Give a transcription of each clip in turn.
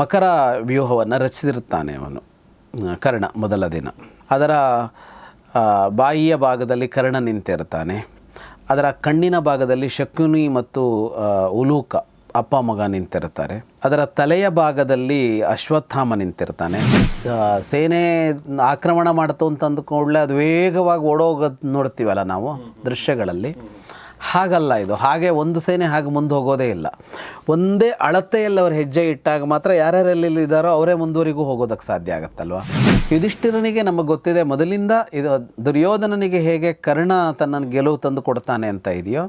ಮಕರ ವ್ಯೂಹವನ್ನು ರಚಿಸಿರುತ್ತಾನೆ ಅವನು ಕರ್ಣ ಮೊದಲ ದಿನ. ಅದರ ಬಾಯಿಯ ಭಾಗದಲ್ಲಿ ಕರ್ಣ ನಿಂತಿರ್ತಾನೆ ಅದರ ಕಣ್ಣಿನ ಭಾಗದಲ್ಲಿ ಶಕುನಿ ಮತ್ತು ಉಲೂಕ ಅಪ್ಪ ಮಗ ನಿಂತಿರ್ತಾರೆ ಅದರ ತಲೆಯ ಭಾಗದಲ್ಲಿ ಅಶ್ವತ್ಥಾಮ ನಿಂತಿರ್ತಾನೆ ಸೇನೆ ಆಕ್ರಮಣ ಮಾಡ್ತು ಅಂತ ಕೂಡಲೇ ಅದು ವೇಗವಾಗಿ ಓಡೋಗೋದು ನೋಡ್ತೀವಲ್ಲ ನಾವು, ದೃಶ್ಯಗಳಲ್ಲಿ. ಹಾಗಲ್ಲ ಇದು. ಹಾಗೆ ಒಂದು ಸೇನೆ ಹಾಗೆ ಮುಂದೆ ಹೋಗೋದೇ ಇಲ್ಲ. ಒಂದೇ ಅಳತೆಯಲ್ಲಿ ಅವರು ಹೆಜ್ಜೆ ಇಟ್ಟಾಗ ಮಾತ್ರ ಯಾರ್ಯಾರೆಲ್ಲಿ ಇದ್ದಾರೋ ಅವರೇ ಮುಂದುವರಿಗೂ ಹೋಗೋದಕ್ಕೆ ಸಾಧ್ಯ ಆಗುತ್ತಲ್ವ? ಯುಧಿಷ್ಠಿರನಿಗೆ ನಮಗೆ ಗೊತ್ತಿದೆ, ಮೊದಲಿಂದ ಇದು ದುರ್ಯೋಧನನಿಗೆ ಹೇಗೆ ಕರ್ಣ ತನ್ನ ಗೆಲುವು ತಂದು ಕೊಡ್ತಾನೆ ಅಂತ ಇದೆಯೋ,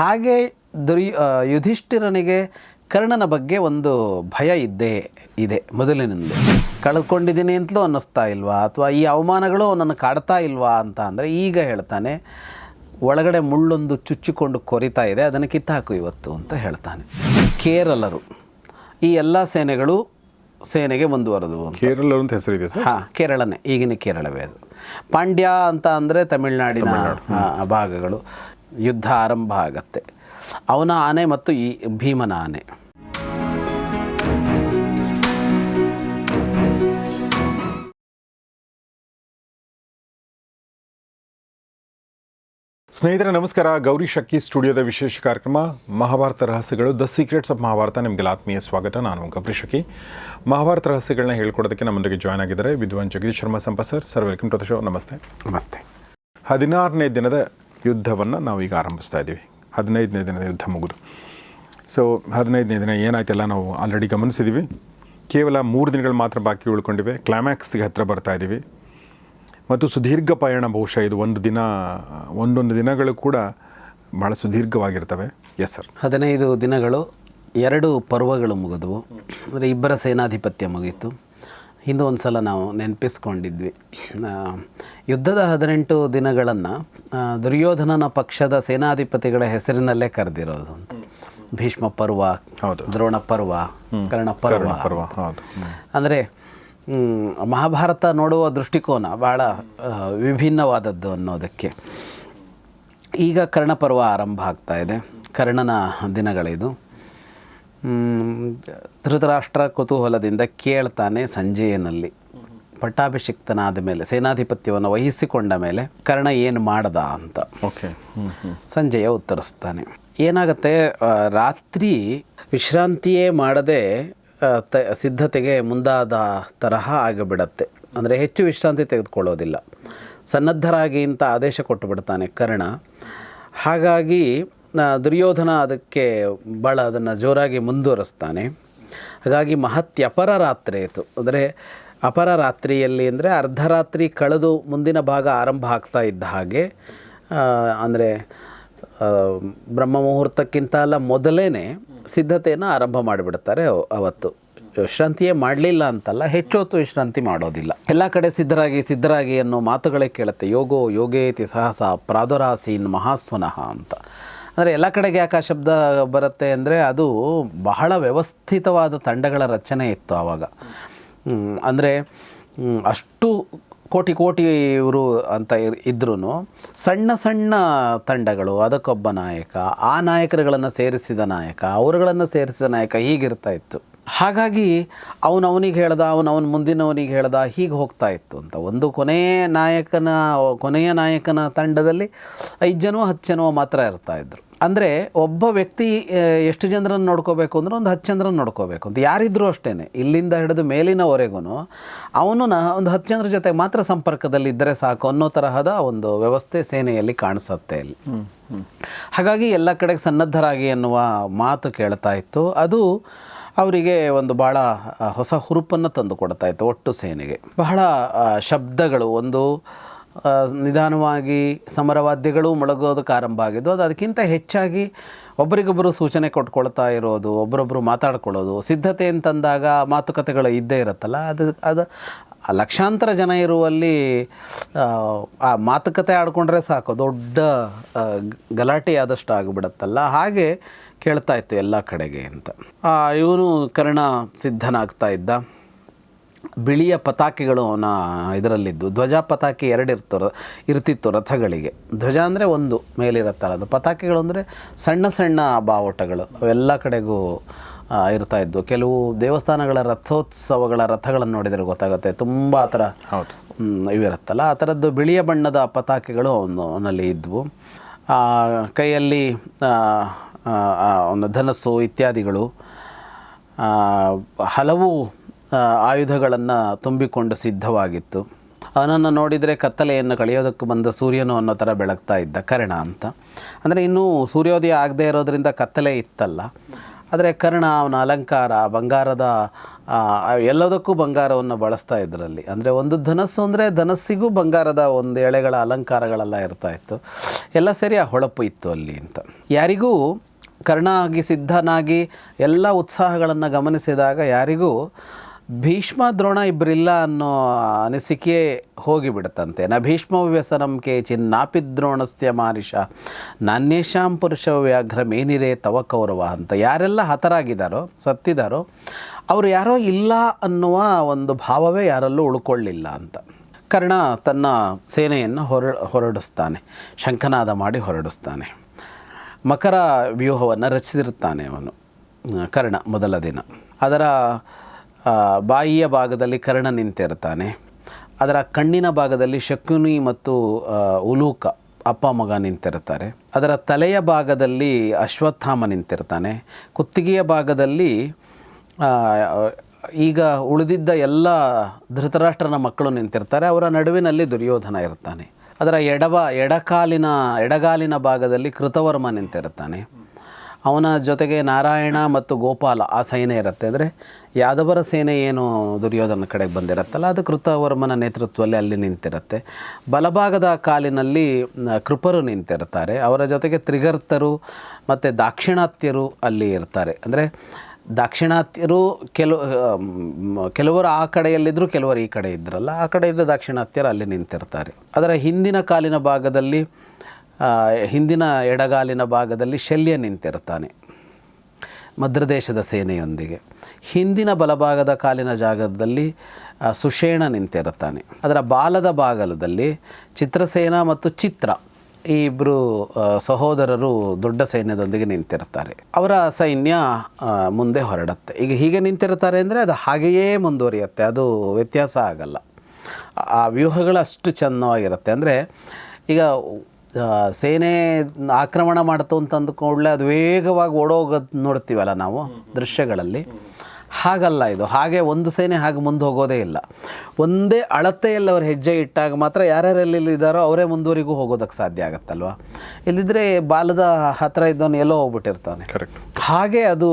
ಹಾಗೆ ದುರ್ಯ ಯುಧಿಷ್ಠಿರನಿಗೆ ಕರ್ಣನ ಬಗ್ಗೆ ಒಂದು ಭಯ ಇದ್ದೇ ಇದೆ ಮೊದಲಿನಿಂದ. ಕಳ್ಕೊಂಡಿದ್ದೀನಿ ಅಂತಲೂ ಅನ್ನಿಸ್ತಾ ಇಲ್ವಾ? ಅಥವಾ ಈ ಅವಮಾನಗಳು ನನ್ನ ಕಾಡ್ತಾ ಇಲ್ವಾ ಅಂತ ಅಂದರೆ ಈಗ ಹೇಳ್ತಾನೆ ಒಳಗಡೆ ಮುಳ್ಳೊಂದು ಚುಚ್ಚಿಕೊಂಡು ಕೊರಿತಾ ಇದೆ ಅದನ್ನು ಕಿತ್ತಾಕು ಇವತ್ತು ಅಂತ ಹೇಳ್ತಾನೆ. ಕೇರಳರು. ಈ ಎಲ್ಲ ಸೇನೆಗಳು ಸೇನೆಗೆ ಮುಂದುವರೆದು ಕೇರಳ ಅಂತ. ಹೆಸರಿದೆ ಸರ್? ಹಾಂ ಕೇರಳನೇ ಈಗಿನ ಕೇರಳವೇ ಅದು. ಪಾಂಡ್ಯ ಅಂತ ಅಂದರೆ ತಮಿಳುನಾಡಿನ ಭಾಗಗಳು. ಯುದ್ಧ ಆರಂಭ ಆಗತ್ತೆ. ಅವನ ಆನೆ ಮತ್ತು ಈ ಭೀಮನ ಆನೆ. ಸ್ನೇಹಿತರೆ ನಮಸ್ಕಾರ. ಗೌರಿ ಶಕ್ಕಿ ಸ್ಟುಡಿಯೋದ ವಿಶೇಷ ಕಾರ್ಯಕ್ರಮ ಮಹಾಭಾರತ ರಹಸ್ಯಗಳು ದ ಸೀಕ್ರೆಟ್ಸ್ ಆಫ್ ಮಹಾಭಾರತ. ನಿಮಗೆಲ್ಲ ಆತ್ಮೀಯ ಸ್ವಾಗತ. ನಾನು ಗೌರಿ ಶಕ್ಕಿ ಮಹಾಭಾರತ ರಹಸ್ಯಗಳನ್ನ ಹೇಳ್ಕೊಡೋದಕ್ಕೆ ನಮ್ಮೊಂದಿಗೆ ಜಾಯ್ನ್ ಆಗಿದ್ದಾರೆ ವಿದ್ವಾನ್ Jagadish Sharma ಸಂಪ sir sir welcome to the show ನಮಸ್ತೆ. ನಮಸ್ತೆ. ಹದಿನಾರನೇ ದಿನದ ಯುದ್ಧವನ್ನು ನಾವು ಈಗ ಆರಂಭಿಸ್ತಾ ಇದ್ದೀವಿ. ಹದಿನೈದನೇ ದಿನದ ಯುದ್ಧ ಮುಗಿದು. ಸೊ ಹದಿನೈದನೇ ದಿನ ಏನಾಯ್ತೆಲ್ಲ ನಾವು ಆಲ್ರೆಡಿ ಗಮನಿಸಿದ್ದೀವಿ ಕೇವಲ ಮೂರು ದಿನಗಳು ಮಾತ್ರ ಬಾಕಿ ಉಳ್ಕೊಂಡಿವೆ. ಕ್ಲೈಮ್ಯಾಕ್ಸ್ಗೆ ಹತ್ತಿರ ಬರ್ತಾ ಇದ್ದೀವಿ. ಮತ್ತು ಸುದೀರ್ಘ ಪಯಣ ಬಹುಶಃ ಇದು ಒಂದು ದಿನ ಒಂದೊಂದು ದಿನಗಳು ಕೂಡ ಭಾಳ ಸುದೀರ್ಘವಾಗಿರ್ತವೆ. ಎಸ್ ಸರ್ ಹದಿನೈದು ದಿನಗಳು ಎರಡು ಪರ್ವಗಳು ಮುಗಿದವು. ಅಂದರೆ ಇಬ್ಬರ ಸೇನಾಧಿಪತ್ಯ ಮುಗೀತು. ಹಿಂದೆ ಒಂದು ಸಲ ನಾವು ನೆನಪಿಸ್ಕೊಂಡಿದ್ವಿ. ಯುದ್ಧದ ಹದಿನೆಂಟು ದಿನಗಳನ್ನು ದುರ್ಯೋಧನನ ಪಕ್ಷದ ಸೇನಾಧಿಪತಿಗಳ ಹೆಸರಿನಲ್ಲೇ ಕರೆದಿರೋದು ಅಂತ. ಭೀಷ್ಮ ಪರ್ವ ಹೌದು. ದ್ರೋಣ ಪರ್ವ ಕರ್ಣ ಪರ್ವ. ಅಂದರೆ ಮಹಾಭಾರತ ನೋಡುವ ದೃಷ್ಟಿಕೋನ ಭಾಳ ವಿಭಿನ್ನವಾದದ್ದು ಅನ್ನೋದಕ್ಕೆ. ಈಗ ಕರ್ಣಪರ್ವ ಆರಂಭ ಆಗ್ತಾ ಇದೆ. ಕರ್ಣನ ದಿನಗಳಿದು. ಧೃತರಾಷ್ಟ್ರ ಕುತೂಹಲದಿಂದ ಕೇಳ್ತಾನೆ ಸಂಜೆಯನಲ್ಲಿ. ಪಟ್ಟಾಭಿಷಿಕ್ತನಾದ ಮೇಲೆ ಸೇನಾಧಿಪತ್ಯವನ್ನು ವಹಿಸಿಕೊಂಡ ಮೇಲೆ ಕರ್ಣ ಏನು ಮಾಡ್ದ ಅಂತ. ಓಕೆ. ಹ್ಞೂ ಉತ್ತರಿಸ್ತಾನೆ. ಏನಾಗುತ್ತೆ ರಾತ್ರಿ ವಿಶ್ರಾಂತಿಯೇ ಮಾಡದೆ ತ, ಸಿದ್ಧತೆಗೆ ಮುಂದಾದ ತರಹ ಆಗಿಬಿಡತ್ತೆ. ಅಂದರೆ ಹೆಚ್ಚು ವಿಶ್ರಾಂತಿ ತೆಗೆದುಕೊಳ್ಳೋದಿಲ್ಲ. ಸನ್ನದ್ಧರಾಗಿ ಅಂತ ಆದೇಶ ಕೊಟ್ಟು ಬಿಡ್ತಾನೆ ಕರ್ಣ. ಹಾಗಾಗಿ ದುರ್ಯೋಧನ ಅದಕ್ಕೆ ಭಾಳ ಅದನ್ನು ಜೋರಾಗಿ ಮುಂದುವರಿಸ್ತಾನೆ. ಹಾಗಾಗಿ ಮಹತ್ಯಪರ ರಾತ್ರಿ ಆಯಿತು. ಅಂದರೆ ಅಪರ ರಾತ್ರಿಯಲ್ಲಿ ಅಂದರೆ ಅರ್ಧರಾತ್ರಿ ಕಳೆದು ಮುಂದಿನ ಭಾಗ ಆರಂಭ ಆಗ್ತಾ ಇದ್ದ ಹಾಗೆ ಅಂದರೆ ಬ್ರಹ್ಮ ಮುಹೂರ್ತಕ್ಕಿಂತ ಮೊದಲೇ ಸಿದ್ಧತೆಯನ್ನು ಆರಂಭ ಮಾಡಿಬಿಡ್ತಾರೆ ಅವ- ಅವತ್ತು. ವಿಶ್ರಾಂತಿಯೇ ಮಾಡಲಿಲ್ಲ ಅಂತಲ್ಲ, ಹೆಚ್ಚೊತ್ತು ವಿಶ್ರಾಂತಿ ಮಾಡೋದಿಲ್ಲ. ಎಲ್ಲ ಕಡೆ ಸಿದ್ಧರಾಗಿ ಸಿದ್ಧರಾಗಿ ಅನ್ನೋ ಮಾತುಗಳೇ ಕೇಳುತ್ತೆ. ಯೋಗೋ ಯೋಗೇತಿ ಸಹಸ ಪ್ರಾದುರಾಸೀನ್ ಮಹಾಸ್ವನಃ ಅಂತ. ಅಂದರೆ ಎಲ್ಲ ಕಡೆಗೆ ಯಾಕೆ ಆ ಶಬ್ದ ಬರುತ್ತೆ ಅಂದರೆ ಅದು ಬಹಳ ವ್ಯವಸ್ಥಿತವಾದ ತಂಡಗಳ ರಚನೆ ಇತ್ತು ಆವಾಗ ಅಂದರೆ ಅಷ್ಟು ಕೋಟಿ ಕೋಟಿ ಇವರು ಅಂತ ಇದ್ರೂ ಸಣ್ಣ ಸಣ್ಣ ತಂಡಗಳು, ಅದಕ್ಕೊಬ್ಬ ನಾಯಕ, ಆ ನಾಯಕರುಗಳನ್ನು ಸೇರಿಸಿದ ನಾಯಕ, ಅವರುಗಳನ್ನು ಸೇರಿಸಿದ ನಾಯಕ ಹೀಗಿರ್ತಾ ಇತ್ತು. ಹಾಗಾಗಿ ಅವನವನಿಗೆ ಹೇಳ್ದ ಅವನ ಮುಂದಿನವನಿಗೆ ಹೇಳ್ದ ಹೀಗೆ ಹೋಗ್ತಾ ಇತ್ತು ಅಂತ. ಒಂದು ಕೊನೆಯ ನಾಯಕನ ಕೊನೆಯ ನಾಯಕನ ತಂಡದಲ್ಲಿ ಐದು ಜನವೋ ಹತ್ತು ಜನವೋ ಮಾತ್ರ ಇರ್ತಾ ಇದ್ರು. ಅಂದರೆ ಒಬ್ಬ ವ್ಯಕ್ತಿ ಎಷ್ಟು ಜನರನ್ನು ನೋಡ್ಕೋಬೇಕು ಅಂದ್ರೆ ಒಂದು ಹತ್ತು ಜನರನ್ನು ನೋಡ್ಕೋಬೇಕು ಅಂತ. ಯಾರಿದ್ರೂ ಅಷ್ಟೇ ಇಲ್ಲಿಂದ ಹಿಡಿದು ಮೇಲಿನವರೆಗೂ ಅವನು ನ ಒಂದು ಹತ್ತು ಜನರ ಜೊತೆ ಮಾತ್ರ ಸಂಪರ್ಕದಲ್ಲಿ ಇದ್ದರೆ ಸಾಕು ಅನ್ನೋ ತರಹದ ಒಂದು ವ್ಯವಸ್ಥೆ ಸೇನೆಯಲ್ಲಿ ಕಾಣಿಸುತ್ತೆ ಇಲ್ಲಿ. ಹಾಗಾಗಿ ಎಲ್ಲ ಕಡೆಗೆ ಸನ್ನದ್ಧರಾಗಿ ಎನ್ನುವ ಮಾತು ಕೇಳ್ತಾ ಇತ್ತು. ಅದು ಅವರಿಗೆ ಒಂದು ಭಾಳ ಹೊಸ ಹುರುಪನ್ನು ತಂದು ಕೊಡ್ತಾ ಇತ್ತು ಒಟ್ಟು ಸೇನೆಗೆ. ಬಹಳ ಶಬ್ದಗಳು ಒಂದು ನಿಧಾನವಾಗಿ ಸಮರವಾದ್ಯಗಳು ಮೊಳಗೋದಕ್ಕೆ ಆರಂಭ ಆಗಿದ್ದು ಅದು ಅದಕ್ಕಿಂತ ಹೆಚ್ಚಾಗಿ ಒಬ್ಬರಿಗೊಬ್ಬರು ಸೂಚನೆ ಕೊಟ್ಕೊಳ್ತಾ ಇರೋದು ಒಬ್ಬರೊಬ್ಬರು ಮಾತಾಡ್ಕೊಳ್ಳೋದು ಸಿದ್ಧತೆ ಅಂತಂದಾಗ ಮಾತುಕತೆಗಳು ಇದ್ದೇ ಇರುತ್ತಲ್ಲ ಅದು ಅದು ಲಕ್ಷಾಂತರ ಜನ ಇರುವಲ್ಲಿ ಆ, ಮಾತುಕತೆ ಆಡಿಕೊಂಡ್ರೆ ಸಾಕು ದೊಡ್ಡ ಗಲಾಟೆ ಆದಷ್ಟು ಆಗಿಬಿಡುತ್ತಲ್ಲ ಹಾಗೆ ಕೇಳ್ತಾ ಇತ್ತು ಎಲ್ಲ ಕಡೆಗೆ ಅಂತ. ಇವನು ಕರ್ಣ ಸಿದ್ಧನಾಗ್ತಾ ಇದ್ದ. ಬಿಳಿಯ ಪತಾಕೆಗಳು ಅವನ ಇದರಲ್ಲಿದ್ದು ಧ್ವಜ ಪತಾಕಿ ಎರಡು ಇರ್ತ ಇರ್ತಿತ್ತು ರಥಗಳಿಗೆ. ಧ್ವಜ ಅಂದರೆ ಒಂದು ಮೇಲಿರುತ್ತಲ್ಲ ಅದು. ಪತಾಕೆಗಳು ಅಂದರೆ ಸಣ್ಣ ಸಣ್ಣ ಬಾವುಟಗಳು. ಅವೆಲ್ಲ ಕಡೆಗೂ ಇರ್ತಾ ಇದ್ವು ಕೆಲವು ದೇವಸ್ಥಾನಗಳ ರಥೋತ್ಸವಗಳ ರಥಗಳನ್ನು ನೋಡಿದರೆ ಗೊತ್ತಾಗುತ್ತೆ. ತುಂಬ ಆ ಥರ ಇವಿರುತ್ತಲ್ಲ ಆ ಥರದ್ದು ಬಿಳಿಯ ಬಣ್ಣದ ಪತಾಕೆಗಳು ಅವನು ಅವನಲ್ಲಿ ಇದ್ವು. ಕೈಯಲ್ಲಿ ಒಂದು ಧನಸ್ಸು ಇತ್ಯಾದಿಗಳು ಹಲವು ಆಯುಧಗಳನ್ನು ತುಂಬಿಕೊಂಡು ಸಿದ್ಧವಾಗಿತ್ತು. ಅವನನ್ನು ನೋಡಿದರೆ ಕತ್ತಲೆಯನ್ನು ಕಳೆಯೋದಕ್ಕೆ ಬಂದ ಸೂರ್ಯನು ಅನ್ನೋ ಥರ ಬೆಳಗ್ತಾ ಇದ್ದ ಕರ್ಣ ಅಂತ. ಅಂದರೆ ಇನ್ನೂ ಸೂರ್ಯೋದಯ ಆಗದೇ ಇರೋದರಿಂದ ಕತ್ತಲೆ ಇತ್ತಲ್ಲ. ಆದರೆ ಕರ್ಣ, ಅವನ ಅಲಂಕಾರ, ಬಂಗಾರದ ಎಲ್ಲದಕ್ಕೂ ಬಂಗಾರವನ್ನು ಬಳಸ್ತಾ ಇದ್ರಲ್ಲಿ. ಅಂದರೆ ಒಂದು ಧನಸ್ಸು ಅಂದರೆ ಧನಸ್ಸಿಗೂ ಬಂಗಾರದ ಒಂದು ಎಳೆಗಳ ಅಲಂಕಾರಗಳೆಲ್ಲ ಇರ್ತಾ ಇತ್ತು. ಎಲ್ಲ ಸರಿ ಆ ಹೊಳಪು ಇತ್ತು ಅಲ್ಲಿ ಅಂತ. ಯಾರಿಗೂ ಕರ್ಣ ಆಗಿ ಸಿದ್ಧನಾಗಿ ಎಲ್ಲ ಉತ್ಸಾಹಗಳನ್ನು ಗಮನಿಸಿದಾಗ ಯಾರಿಗೂ ಭೀಷ್ಮ ದ್ರೋಣ ಇಬ್ಬರಿಲ್ಲ ಅನ್ನೋ ಅನಿಸಿಕೆ ಹೋಗಿಬಿಡುತ್ತಂತೆ. ನ ಭೀಷ್ಮ ವ್ಯಸನಂ ಕೇಚಿನ್ ನಾಪಿ ದ್ರೋಣಸ್ಯ ಮಾರಿಷ. ನಾನ್ಯೇಷಾಂ ಪುರುಷ ವ್ಯಾಘ್ರ ಮೇನಿರೇ ತವ ಕೌರವ ಅಂತ. ಯಾರೆಲ್ಲ ಹತರಾಗಿದ್ದಾರೋ, ಸತ್ತಿದ್ದಾರೋ, ಅವರು ಯಾರೋ ಇಲ್ಲ ಅನ್ನುವ ಒಂದು ಭಾವವೇ ಯಾರಲ್ಲೂ ಉಳ್ಕೊಳ್ಳಿಲ್ಲ ಅಂತ. ಕರ್ಣ ತನ್ನ ಸೇನೆಯನ್ನು ಹೊರ ಹೊರಡಿಸ್ತಾನೆ. ಶಂಖನಾದ ಮಾಡಿ ಹೊರಡಿಸ್ತಾನೆ. ಮಕರ ವ್ಯೂಹವನ್ನು ರಚಿಸಿರುತ್ತಾನೆ ಅವನು ಕರ್ಣ ಮೊದಲ ದಿನ. ಅದರ ಬಾಯಿಯ ಭಾಗದಲ್ಲಿ ಕರ್ಣ ನಿಂತಿರ್ತಾನೆ ಅದರ ಕಣ್ಣಿನ ಭಾಗದಲ್ಲಿ ಶಕುನಿ ಮತ್ತು ಉಲೂಕ ಅಪ್ಪ ಮಗ ನಿಂತಿರ್ತಾರೆ ಅದರ ತಲೆಯ ಭಾಗದಲ್ಲಿ ಅಶ್ವತ್ಥಾಮ ನಿಂತಿರ್ತಾನೆ ಕುತ್ತಿಗೆಯ ಭಾಗದಲ್ಲಿ ಈಗ ಉಳಿದಿದ್ದ ಎಲ್ಲ ಧೃತರಾಷ್ಟ್ರನ ಮಕ್ಕಳು ನಿಂತಿರ್ತಾರೆ ಅವರ ನಡುವಿನಲ್ಲಿ ದುರ್ಯೋಧನ ಇರ್ತಾನೆ ಅದರ ಎಡಬ, ಎಡಕಾಲಿನ, ಎಡಗಾಲಿನ ಭಾಗದಲ್ಲಿ ಕೃತವರ್ಮ ನಿಂತಿರುತ್ತಾನೆ. ಅವನ ಜೊತೆಗೆ ನಾರಾಯಣ ಮತ್ತು ಗೋಪಾಲ ಆ ಸೇನೆ ಇರುತ್ತೆ. ಅಂದರೆ ಯಾದವರ ಸೇನೆ ಏನು ದುರ್ಯೋಧನ ಕಡೆಗೆ ಬಂದಿರುತ್ತಲ್ಲ, ಅದು ಕೃತವರ್ಮನ ನೇತೃತ್ವದಲ್ಲಿ ಅಲ್ಲಿ ನಿಂತಿರುತ್ತೆ. ಬಲಭಾಗದ ಕಾಲಿನಲ್ಲಿ ಕೃಪರು ನಿಂತಿರ್ತಾರೆ ಅವರ ಜೊತೆಗೆ ತ್ರಿಗರ್ತರು ಮತ್ತು ದಾಕ್ಷಿಣಾತ್ಯರು ಅಲ್ಲಿ ಇರ್ತಾರೆ. ಅಂದರೆ ದಾಕ್ಷಿಣಾತ್ಯರು ಕೆಲವು ಕೆಲವರು ಆ ಕಡೆಯಲ್ಲಿದ್ದರು ಕೆಲವರು ಈ ಕಡೆ ಇದ್ದರಲ್ಲ ಆ ಕಡೆ ಇದ್ದರೆ ದಾಕ್ಷಿಣಾತ್ಯರು ಅಲ್ಲಿ ನಿಂತಿರ್ತಾರೆ. ಅದರ ಹಿಂದಿನ ಕಾಲಿನ ಭಾಗದಲ್ಲಿ ಹಿಂದಿನ ಎಡಗಾಲಿನ ಭಾಗದಲ್ಲಿ ಶಲ್ಯ ನಿಂತಿರ್ತಾನೆ ಮದ್ರದೇಶದ ಸೇನೆಯೊಂದಿಗೆ. ಹಿಂದಿನ ಬಲಭಾಗದ ಕಾಲಿನ ಜಾಗದಲ್ಲಿ ಸುಷೇಣ ನಿಂತಿರುತ್ತಾನೆ ಅದರ ಬಾಲದ ಭಾಗದಲ್ಲಿ ಚಿತ್ರಸೇನ ಮತ್ತು ಚಿತ್ರ ಈ ಇಬ್ಬರು ಸಹೋದರರು ದೊಡ್ಡ ಸೈನ್ಯದೊಂದಿಗೆ ನಿಂತಿರ್ತಾರೆ ಅವರ ಸೈನ್ಯ ಮುಂದೆ ಹೊರಡುತ್ತೆ. ಈಗ ಹೀಗೆ ನಿಂತಿರ್ತಾರೆ ಅಂದರೆ ಅದು ಹಾಗೆಯೇ ಮುಂದುವರಿಯುತ್ತೆ. ಅದು ವ್ಯತ್ಯಾಸ ಆಗಲ್ಲ. ಆ ವ್ಯೂಹಗಳು ಅಷ್ಟು ಚೆನ್ನವಾಗಿರುತ್ತೆ ಅಂದರೆ ಈಗ ಸೇನೆ ಆಕ್ರಮಣ ಮಾಡ್ತು ಅಂತಂದು ಕೂಡಲೇ ಅದು ವೇಗವಾಗಿ ಓಡೋಗೋದು ನೋಡ್ತೀವಲ್ಲ ನಾವು, ದೃಶ್ಯಗಳಲ್ಲಿ. ಹಾಗಲ್ಲ ಇದು. ಹಾಗೆ ಒಂದು ಸೇನೆ ಹಾಗೆ ಮುಂದೆ ಹೋಗೋದೇ ಇಲ್ಲ. ಒಂದೇ ಅಳತೆಯಲ್ಲಿ ಅವ್ರು ಹೆಜ್ಜೆ ಇಟ್ಟಾಗ ಮಾತ್ರ ಯಾರ್ಯಾರಲ್ಲಿ ಇದ್ದಾರೋ ಅವರೇ ಮುಂದುವರಿಗೂ ಹೋಗೋದಕ್ಕೆ ಸಾಧ್ಯ ಆಗುತ್ತಲ್ವ? ಇಲ್ಲಿದ್ರೆ ಬಾಲದ ಹತ್ತಿರ ಇದ್ದವನು ಎಲ್ಲೋ ಹೋಗ್ಬಿಟ್ಟಿರ್ತಾನೆ. ಕರೆಕ್ಟ್ ಹಾಗೆ ಅದು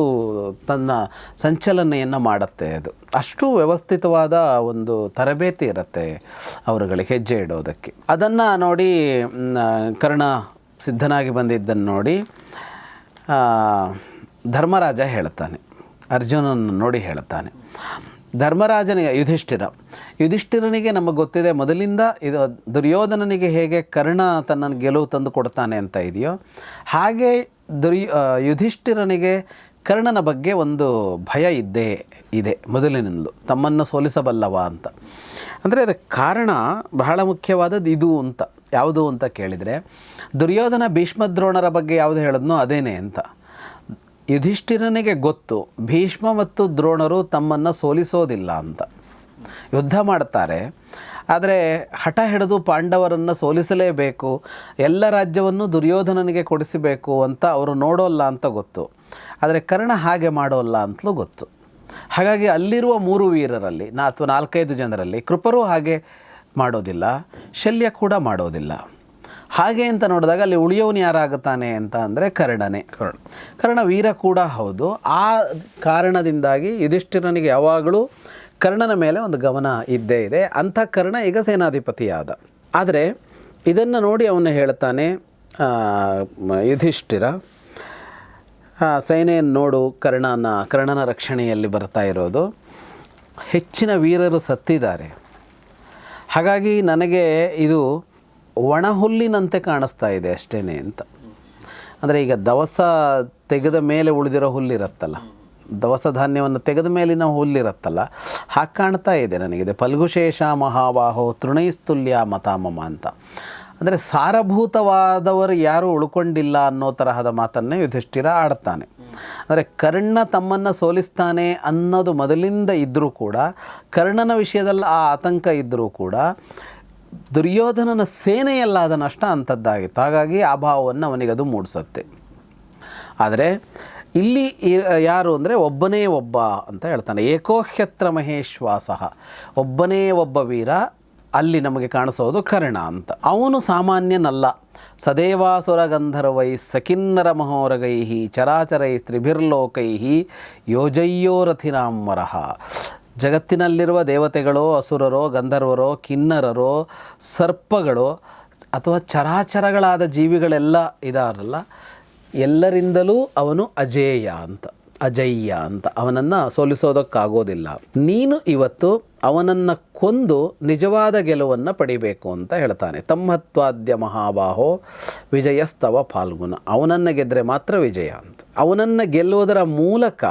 ತನ್ನ ಸಂಚಲನೆಯನ್ನು ಮಾಡುತ್ತೆ ಅದು. ಅಷ್ಟು ವ್ಯವಸ್ಥಿತವಾದ ಒಂದು ತರಬೇತಿ ಇರುತ್ತೆ ಅವರುಗಳಿಗೆ ಹೆಜ್ಜೆ ಇಡೋದಕ್ಕೆ. ಅದನ್ನು ನೋಡಿ ಕರ್ಣ ಸಿದ್ಧನಾಗಿ ಬಂದಿದ್ದನ್ನು ನೋಡಿ ಧರ್ಮರಾಜ ಹೇಳ್ತಾನೆ. ಅರ್ಜುನನ್ನು ನೋಡಿ ಹೇಳುತ್ತಾನೆ. ಧರ್ಮರಾಜನಿಗೆ, ಯುಧಿಷ್ಠಿರ. ಯುಧಿಷ್ಠಿರನಿಗೆ ನಮಗೆ ಗೊತ್ತಿದೆ, ಮೊದಲಿಂದ ಇದು ದುರ್ಯೋಧನನಿಗೆ ಹೇಗೆ ಕರ್ಣ ತನ್ನ ಗೆಲುವು ತಂದು ಕೊಡ್ತಾನೆ ಅಂತ ಇದೆಯೋ, ಹಾಗೆ ದುರ್ಯ ಯುಧಿಷ್ಠಿರನಿಗೆ ಕರ್ಣನ ಬಗ್ಗೆ ಒಂದು ಭಯ ಇದ್ದೇ ಇದೆ ಮೊದಲಿನಿಂದಲೂ. ತಮ್ಮನ್ನು ಸೋಲಿಸಬಲ್ಲವ ಅಂತ. ಅಂದರೆ ಅದಕ್ಕೆ ಕಾರಣ ಬಹಳ ಮುಖ್ಯವಾದದ್ದು ಇದು ಅಂತ. ಯಾವುದು ಅಂತ ಕೇಳಿದರೆ, ದುರ್ಯೋಧನ ಭೀಷ್ಮದ್ರೋಣರ ಬಗ್ಗೆ ಯಾವುದು ಹೇಳಿದ್ನೋ ಅದೇನೇ ಅಂತ. ಯುಧಿಷ್ಠಿರನಿಗೆ ಗೊತ್ತು, ಭೀಷ್ಮ ಮತ್ತು ದ್ರೋಣರು ತಮ್ಮನ್ನು ಸೋಲಿಸೋದಿಲ್ಲ ಅಂತ. ಯುದ್ಧ ಮಾಡ್ತಾರೆ, ಆದರೆ ಹಠ ಹಿಡಿದು ಪಾಂಡವರನ್ನು ಸೋಲಿಸಲೇಬೇಕು, ಎಲ್ಲ ರಾಜ್ಯವನ್ನು ದುರ್ಯೋಧನನಿಗೆ ಕೊಡಿಸಬೇಕು ಅಂತ ಅವರು ನೋಡೋಲ್ಲ ಅಂತ ಗೊತ್ತು. ಆದರೆ ಕರ್ಣ ಹಾಗೆ ಮಾಡೋಲ್ಲ ಅಂತಲೂ ಗೊತ್ತು. ಹಾಗಾಗಿ ಅಲ್ಲಿರುವ ಮೂರು ವೀರರಲ್ಲಿ ನಾ ಅಥವಾ ನಾಲ್ಕೈದು ಜನರಲ್ಲಿ ಕೃಪರು ಹಾಗೆ ಮಾಡೋದಿಲ್ಲ, ಶಲ್ಯ ಕೂಡ ಮಾಡೋದಿಲ್ಲ. ಹಾಗೆ ಅಂತ ನೋಡಿದಾಗ ಅಲ್ಲಿ ಉಳಿಯೋನು ಯಾರಾಗುತ್ತಾನೆ ಅಂತ ಅಂದರೆ ಕರ್ಣನೇ. ಕರ್ಣ. ಕರ್ಣ ವೀರ ಕೂಡ ಹೌದು. ಆ ಕಾರಣದಿಂದಾಗಿ ಯುಧಿಷ್ಠಿರನಿಗೆ ಯಾವಾಗಲೂ ಕರ್ಣನ ಮೇಲೆ ಒಂದು ಗಮನ ಇದ್ದೇ ಇದೆ. ಅಂಥ ಕರ್ಣ ಈಗ ಸೇನಾಧಿಪತಿಯಾದ. ಆದರೆ ಇದನ್ನು ನೋಡಿ ಅವನು ಹೇಳ್ತಾನೆ ಯುಧಿಷ್ಠಿರ ಸೇನೆಯನ್ನು ನೋಡು ಕರ್ಣನ ಕರ್ಣನ ರಕ್ಷಣೆಯಲ್ಲಿ ಬರ್ತಾ ಇರೋದು. ಹೆಚ್ಚಿನ ವೀರರು ಸತ್ತಿದ್ದಾರೆ. ಹಾಗಾಗಿ ನನಗೆ ಇದು ಒಣಹುಲ್ಲಿನಂತೆ ಕಾಣಿಸ್ತಾ ಇದೆ ಅಷ್ಟೇ ಅಂತ. ಅಂದರೆ ಈಗ ದವಸ ತೆಗೆದ ಮೇಲೆ ಉಳಿದಿರೋ ಹುಲ್ಲಿರತ್ತಲ್ಲ. ದವಸ ಧಾನ್ಯವನ್ನು ತೆಗೆದ ಮೇಲಿನ ಹುಲ್ಲಿರತ್ತಲ್ಲ. ಹಾಗೆ ಕಾಣ್ತಾ ಇದೆ ನನಗಿದೆ ಫಲ್ಗುಶೇಷ ಮಹಾಬಾಹೋ ತೃಣೈಸ್ತುಲ್ಯ ಮತಾಮಮ ಅಂತ. ಅಂದರೆ ಸಾರಭೂತವಾದವರು ಯಾರೂ ಉಳ್ಕೊಂಡಿಲ್ಲ ಅನ್ನೋ ತರಹದ ಮಾತನ್ನೇ ಯುಧಿಷ್ಠಿರ ಆಡ್ತಾನೆ. ಅಂದರೆ ಕರ್ಣ ತಮ್ಮನ್ನು ಸೋಲಿಸ್ತಾನೆ ಅನ್ನೋದು ಮೊದಲಿಂದ ಇದ್ದರೂ ಕೂಡ, ಕರ್ಣನ ವಿಷಯದಲ್ಲಿ ಆ ಆತಂಕ ಇದ್ದರೂ ಕೂಡ ದುರ್ಯೋಧನನ ಸೇನೆಯಲ್ಲಾದ ನಷ್ಟ ಅಂಥದ್ದಾಗಿತ್ತು ಹಾಗಾಗಿ ಆ ಭಾವವನ್ನು ಅವನಿಗದು ಮೂಡಿಸುತ್ತೆ. ಆದರೆ ಇಲ್ಲಿ ಯಾರು ಅಂದರೆ ಒಬ್ಬನೇ ಒಬ್ಬ ಅಂತ ಹೇಳ್ತಾನೆ. ಏಕೋಹ್ಯತ್ರ ಮಹೇಶ್ವಾಸ. ಒಬ್ಬನೇ ಒಬ್ಬ ವೀರ ಅಲ್ಲಿ ನಮಗೆ ಕಾಣಿಸೋದು ಕರ್ಣ ಅಂತ. ಅವನು ಸಾಮಾನ್ಯನಲ್ಲ. ಸದೇವಾಸುರ ಗಂಧರ್ವೈ ಸಕಿನ್ನರ ಮಹೋರಗೈ ಚರಾಚರೈ ತ್ರಿಭಿರ್ಲೋಕೈ ಯೋಜಯ್ಯೋರಥಿನಾಂವರಃ ಜಗತ್ತಿನಲ್ಲಿರುವ ದೇವತೆಗಳೋ, ಅಸುರರೋ, ಗಂಧರ್ವರೋ, ಕಿನ್ನರರೋ, ಸರ್ಪಗಳು ಅಥವಾ ಚರಾಚರಗಳಾದ ಜೀವಿಗಳೆಲ್ಲ ಇದಾರಲ್ಲ, ಎಲ್ಲರಿಂದಲೂ ಅವನು ಅಜೇಯ ಅಂತ ಅಜಯ್ಯ ಅಂತ. ಅವನನ್ನು ಸೋಲಿಸೋದಕ್ಕಾಗೋದಿಲ್ಲ. ನೀನು ಇವತ್ತು ಅವನನ್ನು ಕೊಂದು ನಿಜವಾದ ಗೆಲುವನ್ನು ಪಡಿಬೇಕು ಅಂತ ಹೇಳ್ತಾನೆ. ತಮ್ಮತ್ವಾದ್ಯ ಮಹಾಬಾಹೋ ವಿಜಯಸ್ತವ ಫಾಲ್ಗುಣ ಅವನನ್ನು ಗೆದ್ದರೆ ಮಾತ್ರ ವಿಜಯ ಅಂತ. ಅವನನ್ನು ಗೆಲ್ಲುವುದರ ಮೂಲಕ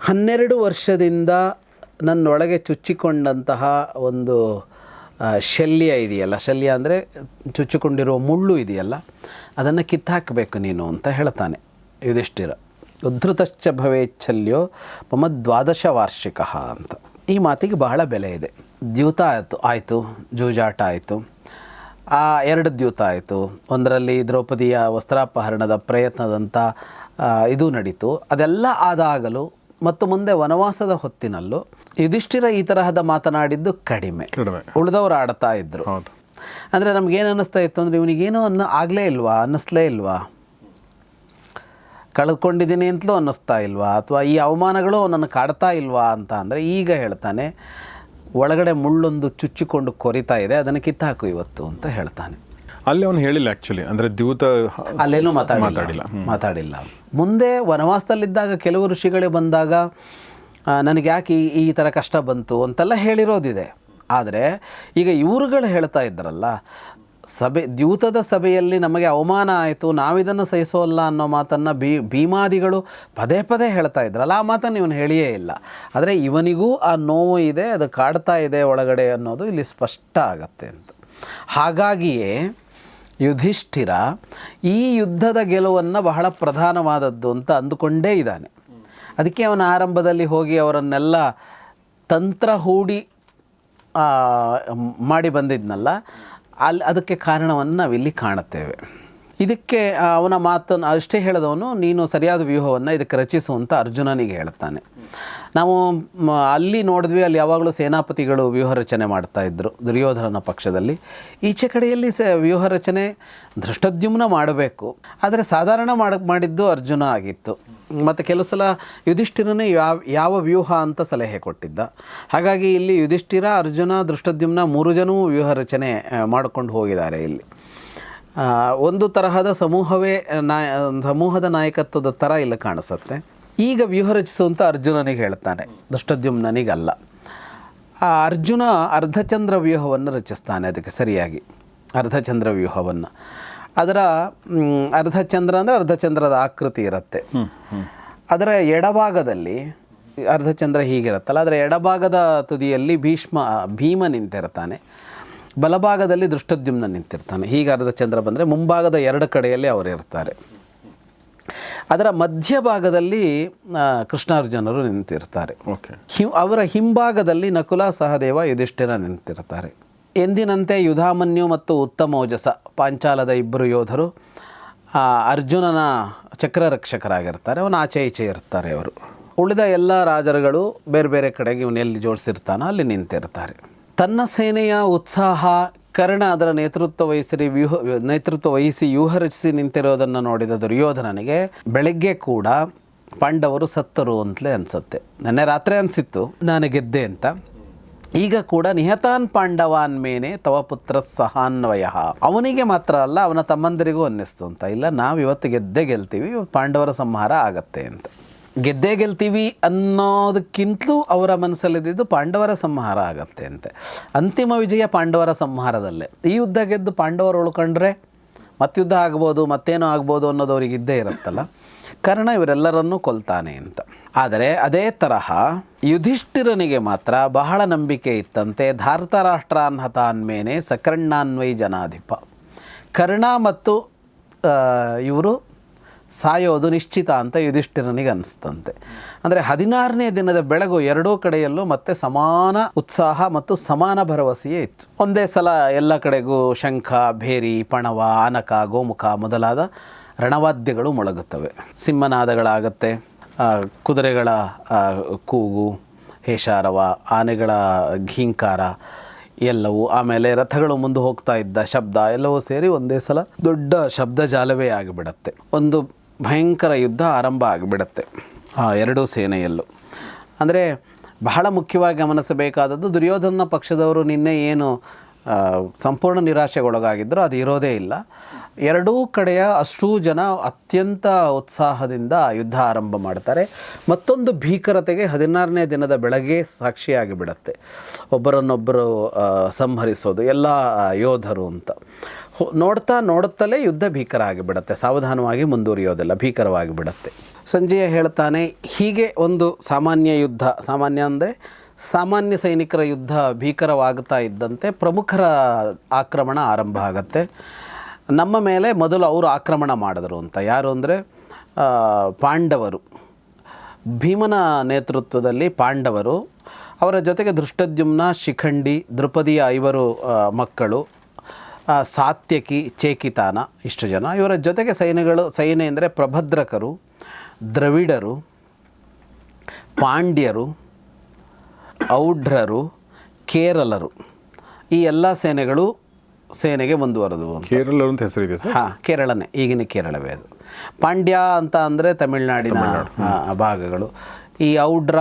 ಹನ್ನೆರಡು ವರ್ಷದಿಂದ ನನ್ನೊಳಗೆ ಚುಚ್ಚಿಕೊಂಡಂತಹ ಒಂದು ಶಲ್ಯ ಇದೆಯಲ್ಲ. ಶಲ್ಯ ಅಂದರೆ ಚುಚ್ಚಿಕೊಂಡಿರುವ ಮುಳ್ಳು ಇದೆಯಲ್ಲ, ಅದನ್ನು ಕಿತ್ತಾಕಬೇಕು ನೀನು ಅಂತ ಹೇಳ್ತಾನೆ ಯುಧಿಷ್ಠಿರ. ಉದ್ಧತಶ್ಚ ಭವೇಚ್ಛಲ್ಯೋ ಮಮ ದ್ವಾದಶ ವಾರ್ಷಿಕ ಅಂತ. ಈ ಮಾತಿಗೆ ಬಹಳ ಬೆಲೆ ಇದೆ. ದ್ಯೂತ ಆಯಿತು ಆಯಿತು, ಜೂಜಾಟ ಆಯಿತು. ಆ ಎರಡು ದ್ಯೂತ ಆಯಿತು. ಒಂದರಲ್ಲಿ ದ್ರೌಪದಿಯ ವಸ್ತ್ರಾಪಹರಣದ ಪ್ರಯತ್ನದಂಥ ಇದು ನಡೀತು. ಅದೆಲ್ಲ ಆದಾಗಲೂ ಮತ್ತು ಮುಂದೆ ವನವಾಸದ ಹೊತ್ತಿನಲ್ಲೂ ಯುಧಿಷ್ಠಿರ ಈ ತರಹದ ಮಾತನಾಡಿದ್ದು ಕಡಿಮೆ. ಉಳಿದವರು ಆಡ್ತಾ ಇದ್ರು. ಹೌದು. ಅಂದರೆ ನಮಗೇನು ಅನ್ನಿಸ್ತಾ ಇತ್ತು ಅಂದರೆ ಇವನಿಗೇನೋ ಅನ್ನೋ ಆಗಲೇ ಇಲ್ವಾ? ಅನ್ನಿಸ್ಲೇ ಇಲ್ವಾ? ಕಳ್ಕೊಂಡಿದ್ದೀನಿ ಅಂತಲೂ ಅನ್ನಿಸ್ತಾ ಇಲ್ವಾ? ಅಥವಾ ಈ ಅವಮಾನಗಳು ನನ್ನ ಕಾಡ್ತಾ ಇಲ್ವಾ ಅಂತ ಅಂದರೆ ಈಗ ಹೇಳ್ತಾನೆ ಒಳಗಡೆ ಮುಳ್ಳೊಂದು ಚುಚ್ಚಿಕೊಂಡು ಕೊರಿತಾ ಇದೆ ಅದನ್ನು ಕಿತ್ತಾಕು ಇವತ್ತು ಅಂತ ಹೇಳ್ತಾನೆ. ಅಲ್ಲಿ ಅವನು ಹೇಳಿಲ್ಲ ಆ್ಯಕ್ಚುಲಿ ಅಂದರೆ ದ್ಯೂತ ಅಲ್ಲೇನೂ ಮಾತಾಡಿಲ್ಲ. ಮಾತಾಡಿಲ್ಲ. ಮುಂದೆ ವನವಾಸದಲ್ಲಿದ್ದಾಗ ಕೆಲವು ಋಷಿಗಳೇ ಬಂದಾಗ ನನಗೆ ಯಾಕೆ ಈ ಈ ಥರ ಕಷ್ಟ ಬಂತು ಅಂತೆಲ್ಲ ಹೇಳಿರೋದಿದೆ. ಆದರೆ ಈಗ ಇವರುಗಳು ಹೇಳ್ತಾ ಇದ್ದರಲ್ಲ ಸಭೆ ದ್ಯೂತದ ಸಭೆಯಲ್ಲಿ ನಮಗೆ ಅವಮಾನ ಆಯಿತು, ನಾವಿದನ್ನು ಸಹಿಸೋಲ್ಲ ಅನ್ನೋ ಮಾತನ್ನು ಭೀ ಭೀಮಾದಿಗಳು ಪದೇ ಪದೇ ಹೇಳ್ತಾ ಇದ್ರಲ್ಲ, ಆ ಮಾತನ್ನು ಇವನು ಹೇಳಿಯೇ ಇಲ್ಲ. ಆದರೆ ಇವನಿಗೂ ಆ ನೋವು ಇದೆ, ಅದು ಕಾಡ್ತಾ ಇದೆ ಒಳಗಡೆ ಅನ್ನೋದು ಇಲ್ಲಿ ಸ್ಪಷ್ಟ ಆಗತ್ತೆ ಅಂತ. ಹಾಗಾಗಿಯೇ ಯುಧಿಷ್ಠಿರ ಈ ಯುದ್ಧದ ಗೆಲುವನ್ನು ಬಹಳ ಪ್ರಧಾನವಾದದ್ದು ಅಂತ ಅಂದುಕೊಂಡೇ ಇದ್ದಾನೆ. ಅದಕ್ಕೆ ಅವನ ಆರಂಭದಲ್ಲಿ ಹೋಗಿ ಅವರನ್ನೆಲ್ಲ ತಂತ್ರ ಹೂಡಿ ಮಾಡಿ ಬಂದಿದ್ನಲ್ಲ ಅಲ್ಲಿ ಅದಕ್ಕೆ ಕಾರಣವನ್ನು ನಾವಿಲ್ಲಿ ಕಾಣುತ್ತೇವೆ. ಇದಕ್ಕೆ ಅವನ ಮಾತನ್ನು, ಅಷ್ಟೇ ಹೇಳಿದವನು, ನೀನು ಸರಿಯಾದ ವ್ಯೂಹವನ್ನು ಇದಕ್ಕೆ ರಚಿಸು ಅಂತ ಅರ್ಜುನನಿಗೆ ಹೇಳ್ತಾನೆ ನಾವು ಅಲ್ಲಿ ನೋಡಿದ್ವಿ, ಅಲ್ಲಿ ಯಾವಾಗಲೂ ಸೇನಾಪತಿಗಳು ವ್ಯೂಹ ರಚನೆ ಮಾಡ್ತಾ ಇದ್ದರು ದುರ್ಯೋಧನನ ಪಕ್ಷದಲ್ಲಿ. ಈಚೆ ಕಡೆಯಲ್ಲಿ ಸ, ವ್ಯೂಹ ರಚನೆ ದೃಷ್ಟದ್ಯುಮ್ನ ಮಾಡಬೇಕು. ಆದರೆ ಸಾಧಾರಣ ಮಾಡ, ಮಾಡಿದ್ದು ಅರ್ಜುನ ಆಗಿತ್ತು. ಮತ್ತು ಕೆಲವು ಸಲ ಯುಧಿಷ್ಠಿರನೇ ಯಾವ ಯಾವ ವ್ಯೂಹ ಅಂತ ಸಲಹೆ ಕೊಟ್ಟಿದ್ದ. ಹಾಗಾಗಿ ಇಲ್ಲಿ ಯುಧಿಷ್ಠಿರ, ಅರ್ಜುನ ದೃಷ್ಟದ್ಯುಮ್ನ ಮೂರು ಜನವೂ ವ್ಯೂಹ ರಚನೆ ಮಾಡಿಕೊಂಡು ಹೋಗಿದ್ದಾರೆ ಇಲ್ಲಿ. ಒಂದು ತರಹದ ಸಮೂಹವೇ ನಾಯ ಸಮೂಹದ ನಾಯಕತ್ವದ ಥರ ಇಲ್ಲಿ ಕಾಣಿಸುತ್ತೆ. ಈಗ ವ್ಯೂಹ ರಚಿಸುವಂಥ ಅರ್ಜುನನಿಗೆ ಹೇಳ್ತಾನೆ ದೃಷ್ಟದ್ಯುಮ್ನನಿಗಲ್ಲ ಆ, ಅರ್ಜುನ ಅರ್ಧಚಂದ್ರ ವ್ಯೂಹವನ್ನು ರಚಿಸ್ತಾನೆ, ಅದಕ್ಕೆ ಸರಿಯಾಗಿ ಅರ್ಧಚಂದ್ರ ವ್ಯೂಹವನ್ನು. ಅದರ ಅರ್ಧಚಂದ್ರ ಅಂದರೆ ಅರ್ಧಚಂದ್ರದ ಆಕೃತಿ ಇರುತ್ತೆ. ಅದರ ಎಡಭಾಗದಲ್ಲಿ ಅರ್ಧಚಂದ್ರ ಹೀಗಿರುತ್ತಲ್ಲ ಅದರ ಎಡಭಾಗದ ತುದಿಯಲ್ಲಿ ಭೀಷ್ಮ ಭೀಮ ನಿಂತಿರ್ತಾನೆ. ಬಲಭಾಗದಲ್ಲಿ ದೃಷ್ಟದ್ಯುಮ್ನ ನಿಂತಿರ್ತಾನೆ. ಹೀಗೆ ಅರ್ಧಚಂದ್ರ ಬಂದರೆ ಮುಂಭಾಗದ ಎರಡು ಕಡೆಯಲ್ಲಿ ಅವರು ಇರ್ತಾರೆ. ಅದರ ಮಧ್ಯಭಾಗದಲ್ಲಿ ಕೃಷ್ಣಾರ್ಜುನರು ನಿಂತಿರ್ತಾರೆ. ಓಕೆ. ಹಿ ಅವರ ಹಿಂಭಾಗದಲ್ಲಿ ನಕುಲ ಸಹದೇವ ಯುಧಿಷ್ಠಿರ ನಿಂತಿರ್ತಾರೆ. ಎಂದಿನಂತೆ ಯುಧಾಮನ್ಯು ಮತ್ತು ಉತ್ತಮೋಜಸ ಪಾಂಚಾಲದ ಇಬ್ಬರು ಯೋಧರು ಅರ್ಜುನನ ಚಕ್ರರಕ್ಷಕರಾಗಿರ್ತಾರೆ, ಅವನು ಆಚೆ ಈಚೆ ಇರ್ತಾರೆ ಅವರು ಉಳಿದ ಎಲ್ಲ ರಾಜರುಗಳು ಬೇರೆ ಬೇರೆ ಕಡೆಗೆ ಇವನು ಎಲ್ಲಿ ಜೋಡಿಸಿರ್ತಾನೋ ಅಲ್ಲಿ ನಿಂತಿರ್ತಾರೆ. ತನ್ನ ಸೇನೆಯ ಉತ್ಸಾಹ, ಕರ್ಣ ಅದರ ನೇತೃತ್ವ ವಹಿಸಿ ವ್ಯೂಹ, ನೇತೃತ್ವ ವಹಿಸಿ ವ್ಯೂಹ ರಚಿಸಿ ನಿಂತಿರೋದನ್ನು ನೋಡಿದ ದುರ್ಯೋಧನನಿಗೆ ಬೆಳಗ್ಗೆ ಕೂಡ ಪಾಂಡವರು ಸತ್ತರು ಅಂತಲೇ ಅನಿಸುತ್ತೆ. ನೆನ್ನೆ ರಾತ್ರಿ ಅನಿಸಿತ್ತು, ನಾನು ಗೆದ್ದೆ ಅಂತ. ಈಗ ಕೂಡ ನಿಹತಾನ್ ಪಾಂಡವಾನ್ ಮೇನೆ ತವ ಪುತ್ರ ಸಹಾನ್ವಯ. ಅವನಿಗೆ ಮಾತ್ರ ಅಲ್ಲ, ಅವನ ತಮ್ಮಂದರಿಗೂ ಅನ್ನಿಸ್ತು ಅಂತ. ಇಲ್ಲ, ನಾವು ಇವತ್ತು ಗೆದ್ದೇ ಗೆಲ್ತೀವಿ, ಪಾಂಡವರ ಸಂಹಾರ ಆಗತ್ತೆ ಅಂತ. ಗೆದ್ದೇ ಗೆಲ್ತೀವಿ ಅನ್ನೋದಕ್ಕಿಂತಲೂ ಅವರ ಮನಸ್ಸಲ್ಲಿದ್ದು ಪಾಂಡವರ ಸಂಹಾರ ಆಗತ್ತೆ ಅಂತೆ. ಅಂತಿಮ ವಿಜಯ ಪಾಂಡವರ ಸಂಹಾರದಲ್ಲೇ. ಈ ಯುದ್ಧ ಗೆದ್ದು ಪಾಂಡವರು ಉಳ್ಕೊಂಡ್ರೆ ಮತ್ಯುದ್ಧ ಆಗ್ಬೋದು, ಮತ್ತೇನೋ ಆಗ್ಬೋದು ಅನ್ನೋದು ಅವ್ರಿಗೆ ಇದ್ದೇ ಇರುತ್ತಲ್ಲ. ಕರ್ಣ ಇವರೆಲ್ಲರನ್ನೂ ಕೊಲ್ತಾನೆ ಅಂತ. ಆದರೆ ಅದೇ ತರಹ ಯುಧಿಷ್ಠಿರನಿಗೆ ಮಾತ್ರ ಬಹಳ ನಂಬಿಕೆ ಇತ್ತಂತೆ ಧಾರ್ತರಾಷ್ಟ್ರಾನ್ ಹತಾನ್ಮೇನೆ ಸಕರ್ಣಾನ್ವೈ ಜನಾಧಿಪ. ಕರ್ಣ ಮತ್ತು ಇವರು ಸಾಯೋದು ನಿಶ್ಚಿತ ಅಂತ ಯುಧಿಷ್ಠಿರನಿಗೆ ಅನಿಸ್ತಂತೆ. ಅಂದರೆ ಹದಿನಾರನೇ ದಿನದ ಬೆಳಗು ಎರಡೂ ಕಡೆಯಲ್ಲೂ ಮತ್ತೆ ಸಮಾನ ಉತ್ಸಾಹ ಮತ್ತು ಸಮಾನ ಭರವಸೆಯೇ ಇತ್ತು. ಒಂದೇ ಸಲ ಎಲ್ಲ ಕಡೆಗೂ ಶಂಖ, ಭೇರಿ, ಪಣವ, ಆನಕ, ಗೋಮುಖ ಮೊದಲಾದ ರಣವಾದ್ಯಗಳು ಮೊಳಗುತ್ತವೆ. ಸಿಂಹನಾದಗಳಾಗತ್ತೆ ಕುದುರೆಗಳ ಕೂಗು, ಹೇಷಾರವ, ಆನೆಗಳ ಘೀಂಕಾರ, ಎಲ್ಲವೂ ಆಮೇಲೆ ರಥಗಳು ಮುಂದೆ ಹೋಗ್ತಾ ಇದ್ದ ಶಬ್ದ ಎಲ್ಲವೂ ಸೇರಿ ಒಂದೇ ಸಲ ದೊಡ್ಡ ಶಬ್ದ ಜಾಲವೇ ಆಗಿಬಿಡತ್ತೆ. ಒಂದು ಭಯಂಕರ ಯುದ್ಧ ಆರಂಭ ಆಗಿಬಿಡತ್ತೆ ಆ ಎರಡೂ ಸೇನೆಯಲ್ಲೂ. ಅಂದರೆ ಬಹಳ ಮುಖ್ಯವಾಗಿ ಗಮನಿಸಬೇಕಾದದ್ದು ದುರ್ಯೋಧನ ಪಕ್ಷದವರು ನಿನ್ನೆ ಏನು ಸಂಪೂರ್ಣ ನಿರಾಶೆಗೊಳಗಾಗಿದ್ದರು ಅದು ಇರೋದೇ ಇಲ್ಲ. ಎರಡೂ ಕಡೆಯ ಅಷ್ಟೂ ಜನ ಅತ್ಯಂತ ಉತ್ಸಾಹದಿಂದ ಯುದ್ಧ ಆರಂಭ ಮಾಡ್ತಾರೆ. ಮತ್ತೊಂದು ಭೀಕರತೆಗೆ ಹದಿನಾರನೇ ದಿನದ ಬೆಳಗ್ಗೆ ಸಾಕ್ಷಿಯಾಗಿ ಬಿಡುತ್ತೆ. ಒಬ್ಬರನ್ನೊಬ್ಬರು ಸಂಹರಿಸೋದು, ಎಲ್ಲ ಯೋಧರು ಅಂತ. ನೋಡ್ತಾ ನೋಡುತ್ತಲೇ ಯುದ್ಧ ಭೀಕರ ಆಗಿಬಿಡುತ್ತೆ. ಸಾವಧಾನವಾಗಿ ಮುಂದುವರಿಯೋದಿಲ್ಲ, ಭೀಕರವಾಗಿ ಬಿಡುತ್ತೆ. ಸಂಜಯ ಹೇಳ್ತಾನೆ, ಹೀಗೆ ಒಂದು ಸಾಮಾನ್ಯ ಯುದ್ಧ, ಸಾಮಾನ್ಯ ಅಂದರೆ ಸಾಮಾನ್ಯ ಸೈನಿಕರ ಯುದ್ಧ ಭೀಕರವಾಗ್ತಾ ಇದ್ದಂತೆ ಪ್ರಮುಖರ ಆಕ್ರಮಣ ಆರಂಭ ಆಗತ್ತೆ. ನಮ್ಮ ಮೇಲೆ ಮೊದಲು ಅವರು ಆಕ್ರಮಣ ಮಾಡಿದ್ರು ಅಂತ. ಯಾರು ಅಂದರೆ ಪಾಂಡವರು. ಭೀಮನ ನೇತೃತ್ವದಲ್ಲಿ ಪಾಂಡವರು, ಅವರ ಜೊತೆಗೆ ದೃಷ್ಟದ್ಯುಮ್ನ ಶಿಖಂಡಿ, ದ್ರುಪದಿಯ ಐವರು ಮಕ್ಕಳು ಸಾತ್ಯಕಿ, ಚೇಕಿತಾನ, ಇಷ್ಟು ಜನ. ಇವರ ಜೊತೆಗೆ ಸೈನ್ಯಗಳು, ಸೈನ್ಯ ಅಂದರೆ ಪ್ರಭದ್ರಕರು, ದ್ರವಿಡರು, ಪಾಂಡ್ಯರು ಔಢ್ರರು ಕೇರಳರು. ಈ ಎಲ್ಲ ಸೇನೆಗಳು ಸೇನೆಗೆ ಮುಂದುವರೆದವು ಅಂತ. ಕೇರಳ ಅಂತ ಹೆಸರಿದೆ ಸರ್? ಹಾಂ ಕೇರಳನೇ. ಈಗಿನ ಕೇರಳವೇ ಅದು. ಪಾಂಡ್ಯ ಅಂತ ಅಂದರೆ ತಮಿಳುನಾಡಿನ ಭಾಗಗಳು. ಈ ಔಡ್ರ